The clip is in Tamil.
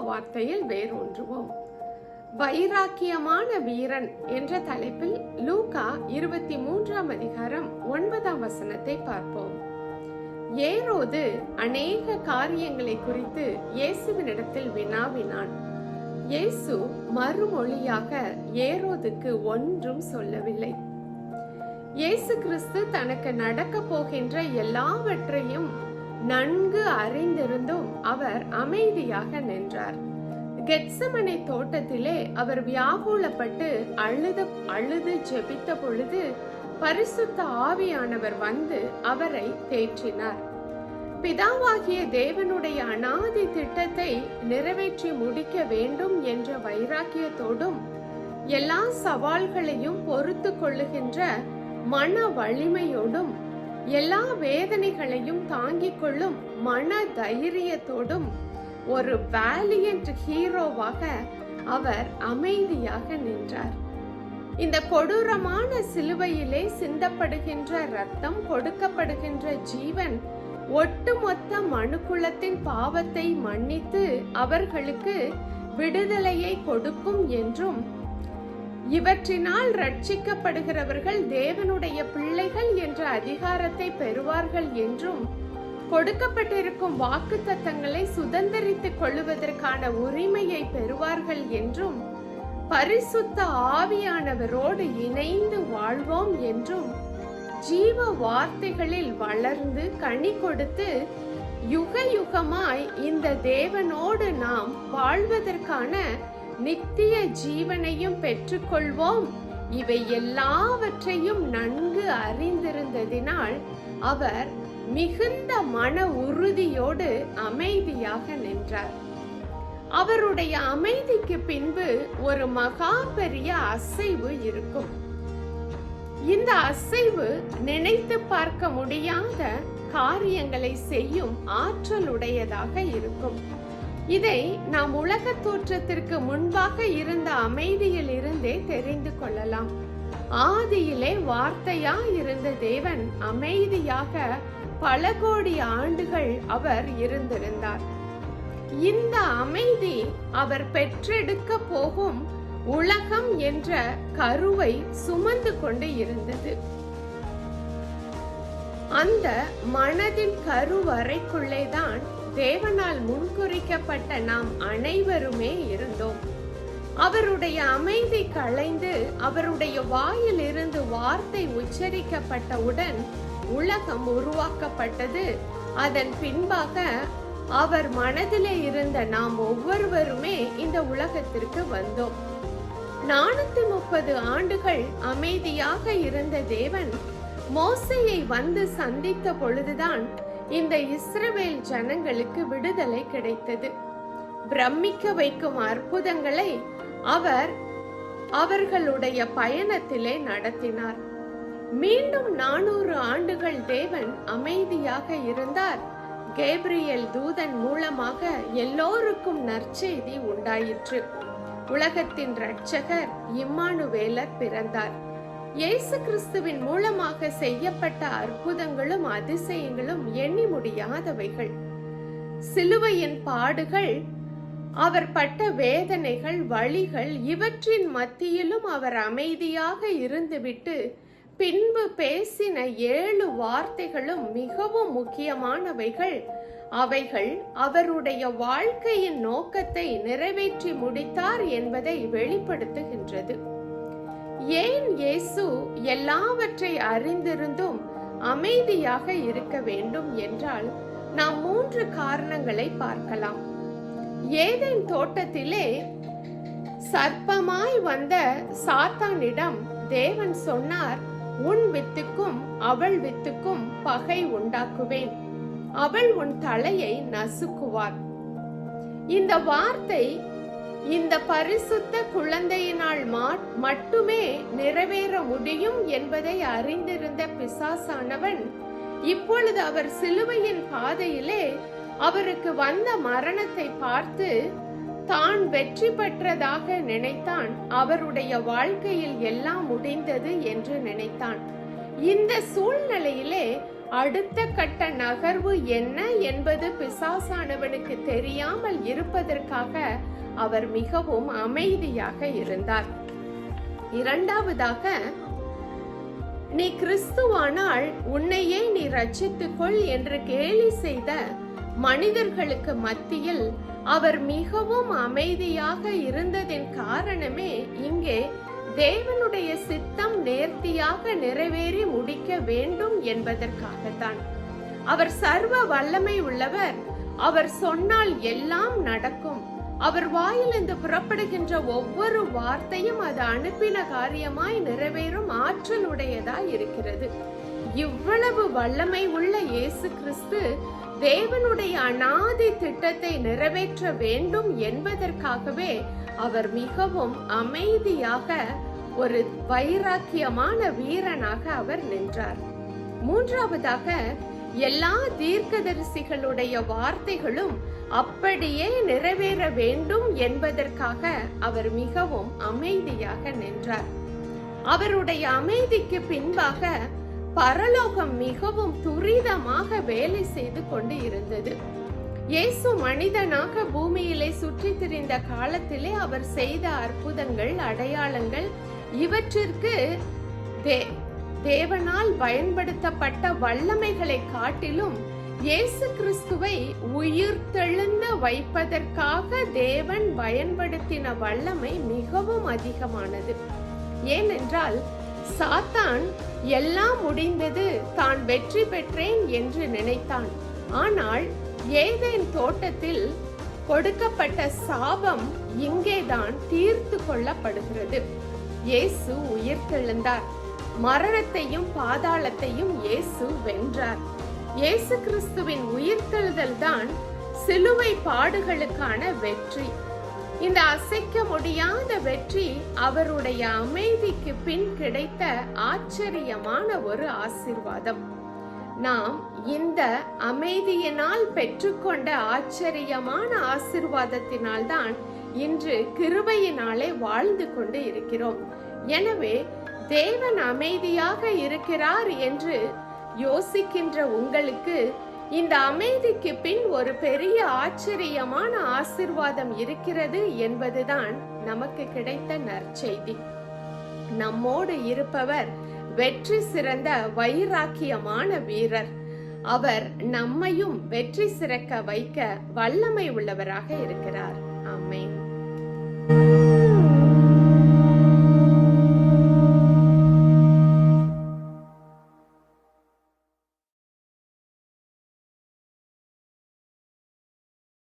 வார்த்தையில் வேரூன்றுவோம். வைராக்கியமான வீரன் என்ற தலைப்பில் லூகா இருபத்தி மூன்றாம் அதிகாரம் ஒன்பதாம் வசனத்தை பார்ப்போம். ஏரோது அநேக காரியங்களை குறித்து இயேசுவினிடத்தில் வினாவினான். இயேசு மறுமொழியாக ஏரோதுக்கு ஒன்றும் சொல்லவில்லை. இயேசு கிறிஸ்து தனக்கு நடக்க போகின்ற எல்லாவற்றையும் நன்கு அறிந்திருந்தும் அவர் அமைதியாக நின்றார். கெட்சமனை தோட்டத்திலே அவர் வியாகுலப்பட்டு அழுத அழுது ஜெபித்த பொழுது பரிசுத்த ஆவியானவர் வந்து அவரை தேற்றினார். பிதாவாகிய தேவனுடைய அனாதி திட்டத்தை நிறைவேற்றி முடிக்க வேண்டும் என்ற வைராக்கியத்தோடும் எல்லா சவால்களையும் பொறுத்து கொள்ளுகின்ற மன வலிமையோடும் எல்லா வேதனைகளையும் தாங்கிக் கொள்ளும் மன தைரியத்தோடும் ஒரு வேலியன்ட் ஹீரோவாக அவர் அமைதியாக நின்றார். இந்த கொடூரமான சிலுவையிலே சிந்தப்படுகின்ற ரத்தம் கொடுக்கப்படுகின்ற ஜீவன் ஒட்டுமொத்த மனுக்குலத்தின் பாவத்தை மன்னித்து அவர்களுக்கு விடுதலையை கொடுக்கும் என்றும் இவற்றினால் ரட்சிக்கப்படுகிறவர்கள் தேவனுடைய பிள்ளைகள் என்ற அதிகாரத்தை பெறுவார்கள் என்றும் கொடுக்கப்பட்டிருக்கும் வாக்கு தத்தங்களை சுதந்திரித்துக் கொள்ளுவதற்கான உரிமையை பெறுவார்கள் என்றும் பரிசுத்த ஆவியானவரோடு இணைந்து வாழ்வோம் என்றும் ஜீவ வார்த்தைகளில் வளர்ந்து கனி கொடுத்து யுக யுகமாய் இந்த தேவனோடு நாம் வாழ்வதற்கான நித்திய ஜீவனையும் பெற்றுக்கொள்வோம். இவை எல்லாவற்றையும் நன்கு அறிந்திருந்ததினால் அவர் மிகுந்த மன உறுதியோடு அமைதியாக நின்றார். அவருடைய அமைதிக்கு பின்பு ஒரு மகா பெரிய அசைவு இருக்கும். இந்த அசைவு நினைத்து பார்க்க முடியாத காரியங்களை செய்யும் ஆற்றலுடையதாக இருக்கும். இதை நாம் உலக தோற்றத்திற்கு முன்பாக இருந்த அமைதியில் இருந்தே தெரிந்து கொள்ளலாம். ஆதியிலே வார்த்தையா இருந்த தேவன் அமைதியாக பல கோடி ஆண்டுகள் அவர் இருந்திருந்தார். இந்த அமைதி அவர் பெற்றெடுக்க போகும் உலகம் என்ற கருவை சுமந்து கொண்டு இருந்தது. அந்த மனதின் கருவறைக்குள்ளேதான் தேவனால் முன்குறிக்கப்பட்ட நாம் அனைவருமே இருந்தோம். அவருடைய அமைதி களைந்து அவருடைய வாயில் இருந்து வார்த்தை உச்சரிக்கப்பட்டவுடன் உலகம் உருவாக்கப்பட்டது. அதன் பின்பாக அவர் மனதிலே இருந்த நாம் ஒவ்வொருவருமே இந்த உலகத்திற்கு வந்தோம். நானூத்தி முப்பது ஆண்டுகள் அமைதியாக இருந்த தேவன் மோசையை வந்து சந்தித்த பொழுதுதான் இந்த இஸ்ரவேல் ஜனங்களுக்கு விடுதலை கிடைத்தது. பிரமிக்க வைக்கும் அற்புதங்களை அவர் அவர்களுடைய பயணத்திலே நடத்தினார். மீண்டும் நானூறு ஆண்டுகள் தேவன் அமைதியாக இருந்தார். கேப்ரியல் தூதன் மூலமாக எல்லோருக்கும் நற்செய்தி உண்டாயிற்று. உலகத்தின் இரட்சகர் இம்மானுவேலர் பிறந்தார். இயேசு கிறிஸ்துவின் மூலமாக செய்யப்பட்ட அற்புதங்களும் அதிசயங்களும் எண்ணி முடியாதவைகள். சிலுவையின் பாடுகள் அவர் பட்ட வேதனைகள் வழிகள் இவற்றின் மத்தியிலும் அவர் அமைதியாக இருந்துவிட்டு பின்பு பேசின ஏழு வார்த்தைகளும் மிகவும் முக்கியமானவைகள். அவைகள் அவருடைய வாழ்க்கையின் நோக்கத்தை நிறைவேற்றி முடித்தார் என்பதை வெளிப்படுத்துகின்றது. ஏன் இயேசு எல்லாவற்றை அறிந்திருந்தும் அமைதியாக இருக்க வேண்டும் என்றால் நாம் மூன்று காரணங்களை பார்க்கலாம். ஏதேன் தோட்டத்திலே சர்ப்பமாய் வந்த சாத்தானிடம் தேவன் சொன்னார் உன் வித்துக்கும் அவள் வித்துக்கும் பகை உண்டாக்குவேன். அவள் உன் தலையை நசுக்குவார். இந்த வார்த்தை இந்த பரிசுத்த குழந்தையினால் மா- மட்டுமே நிறைவேற முடியும் என்பதை அறிந்திருந்த பிசாசானவன் இப்பொழுது அவர் சிலுவையின் பாதையிலே அவருக்கு வந்த மரணத்தை பார்த்து தான் வெற்றி பெற்றதாக நினைத்தான். அவருடைய வாழ்க்கையில் எல்லாம் முடிந்தது என்று நினைத்தான். இந்த சூழ்நிலையிலே அடுத்த கட்ட நகர்வு என்ன என்பது பிசாசானவனுக்கு தெரியாமல் இருப்பதற்காக அவர் மிகவும் அமைதியாக இருந்தார். இரண்டாவதாக நீ கிறிஸ்துவானால் உன்னையே நீ ரட்சித்துக்கொள் என்று கேலி செய்த மனிதர்களுக்கு மத்தியில் அவர் மிகவும் அமைதியாக இருந்ததின் காரணமே இங்கே தேவனுடைய சித்தம் நேர்த்தியாக நிறைவேறி முடிக்க வேண்டும் என்பதற்காகத்தான். அவர் சர்வ வல்லமை உள்ளவர். அவர் சொன்னால் எல்லாம் நடக்கும். அவர் வாயிலிருந்து புறப்படுகின்ற ஒவ்வொரு வார்த்தையும் அது அனுப்பின காரியமாய் நிறைவேறும் ஆற்றல் உடையதாய் இருக்கிறது. இவ்வளவு வல்லமை உள்ள இயேசு கிறிஸ்து தேவனுடைய அனாதி திட்டத்தை நிறைவேற்ற வேண்டும் என்பதற்காகவே அவர் மிகவும் அமைதியாக ஒரு வைராக்கியமான வீரனாக அவர் நின்றார். மூன்றாவதாக எல்லா தீர்க்கதரிசிகளுடைய வார்த்தைகளும் அப்படியே நிறைவேற வேண்டும் என்பதற்காக அவர் மிகவும் அமைதியாக நின்றார். அவருடைய அமைதிக்கு பின்பாக பரலோகம் மிகவும் துரிதமாக வேலை செய்து கொண்டு இருந்தது. இயேசு மனிதனாக பூமியிலே சுற்றி திரிந்த காலத்திலே அவர் செய்த அற்புதங்கள் அடையாளங்கள் இவற்றிற்கு தே தேவனால் பயன்படுத்தப்பட்ட வல்லமைகளை காட்டிலும் இயேசு கிறிஸ்துவை உயிர்த்தெழுந்த வைப்பதற்காக தேவன் பயன்படுத்தின வல்லமை மிகவும் அதிகமானது. ஏனென்றால் சாத்தான் எல்லாம் முடிந்தது தான் வெற்றி பெற்றேன் என்று நினைத்தான். ஆனால் ஏதேன் தோட்டத்தில் கொடுக்கப்பட்ட சாபம் இங்கேதான் தீர்த்து கொள்ளப்படுகிறது. இயேசு உயிர்த்தெழுந்தார். மரணத்தையும் பாதாளத்தையும் இயேசு வென்றார். இயேசு கிறிஸ்துவின் உயிர்த்தெழுதல் தான் சிலுவை பாடுகளுக்கான வெற்றி. இந்த அசைக்க முடியாத வெற்றி அவருடைய அமைதிக்கு பின் கிடைத்த ஆச்சரியமான ஒரு ஆசிர்வாதம். நாம் இந்த அமைதியினால் பெற்றுக்கொண்ட ஆச்சரியமான ஆசிர்வாதத்தினால் தான் இன்று கிருபையினாலே வாழ்ந்து கொண்டு இருக்கிறோம். எனவே தேவன் அமைதியாக இருக்கிறார் என்று யோசிக்கின்ற உங்களுக்கு இந்த அமைதிக்கு பின் ஒரு பெரிய ஆச்சரியமான ஆசிர்வாதம் இருக்கிறது என்பதுதான் நமக்கு கிடைத்த நற்செய்தி. நம்மோடு இருப்பவர் வெற்றி சிறந்த வைராக்கியமான வீரர். அவர் நம்மையும் வெற்றி சிறக்க வைக்க வல்லமை உள்ளவராக இருக்கிறார். ஆமென்.